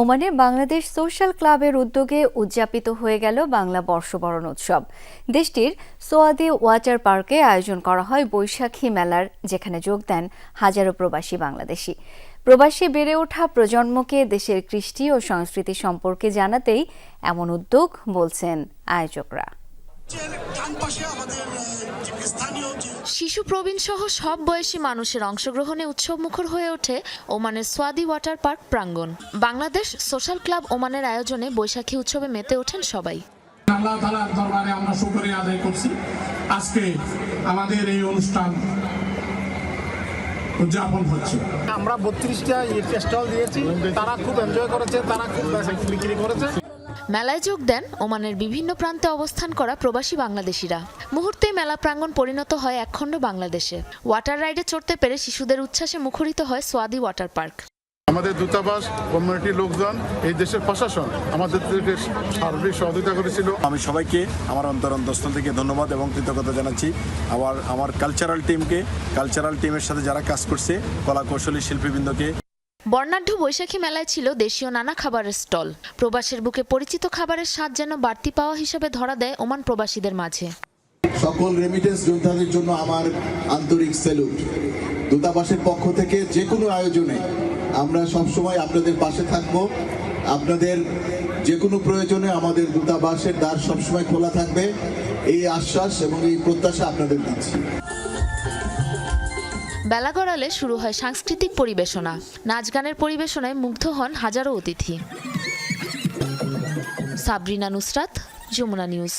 ওমানে বাংলাদেশ সোশ্যাল ক্লাবের উদ্যোগে উদযাপিত হয়ে গেল বাংলা বর্ষবরণ উৎসব। দেশটির সোয়াদি ওয়াটার পার্কে আয়োজন করা হয় বৈশাখী মেলার, যেখানে যোগ দেন হাজারো প্রবাসী বাংলাদেশি। প্রবাসী বেড়ে ওঠা প্রজন্মকে দেশের কৃষ্টি ও সংস্কৃতি সম্পর্কে জানাতেই এমন উদ্যোগ বলছেন আয়োজকরা। শিশু প্রবীণ সহ সব বয়সী মানুষের অংশগ্রহণে উৎসব মুখর হয়ে ওঠে ওমানের সোয়াদি ওয়াটার পার্ক প্রাঙ্গণ। বাংলাদেশ সোশ্যাল ক্লাব ওমানের আয়োজনে বৈশাখী উৎসবে মেতে ওঠেন সবাই। আল্লাহ তালার দরবারে আমরা শুকরিয়া আদায় করছি। আজকে আমাদের এই অনুষ্ঠান উদযাপন হচ্ছে। আমরা বত্রিশটা স্টল দিয়েছি। তারা খুব এনজয় করেছে তারা খুব বিক্রি করেছে। মেলায় যোগ দেন ওমানের বিভিন্ন প্রান্তে অবস্থান করা প্রবাসী বাংলাদেশিরা। মুহূর্তে মেলা প্রাঙ্গণ পরিণত হয় একখণ্ড বাংলাদেশে। ওয়াটার রাইডে চড়তে পেরে শিশুদের উচ্ছ্বাসে মুখরিত হয় সোয়াদি ওয়াটার পার্ক। আমাদের দূতাবাস কমিউনিটির লোকজন এই দেশের প্রশাসন আমাদেরকে সার্বিক সহযোগিতা করেছিল। আমি সবাইকে আমার অন্তর অন্তঃস্থল থেকে ধন্যবাদ এবং কৃতজ্ঞতা জানাচ্ছি। আবার আমার কালচারাল টিমকে কালচারাল টিমের সাথে যারা কাজ করছে কলা কৌশলী শিল্পীবৃন্দকে। বর্ণাঢ্য বৈশাখী মেলায় ছিল দেশীয় নানা খাবারের স্টল। প্রবাসের বুকে পরিচিত খাবারের স্বাদ যেন বাড়তি পাওয়া হিসেবে ধরা দেয় ওমান প্রবাসীদের মাঝে। সকল রেমিটেন্স যোদ্ধাদের জন্য আমার আন্তরিক স্যালুট দূতাবাসের পক্ষ থেকে যে কোনো আয়োজনে আমরা সবসময় আপনাদের পাশে থাকব। আপনাদের যে কোনো প্রয়োজনে আমাদের দূতাবাসের দ্বার সবসময় খোলা থাকবে। এই আশ্বাস এবং এই প্রত্যাশা আপনাদের দিচ্ছি। বেলা গড়ালে শুরু হয় সাংস্কৃতিক পরিবেশনা। নাচ গানের পরিবেশনায় মুগ্ধ হন হাজারো অতিথি। সাবরিনা নুসরাত, যমুনা নিউজ।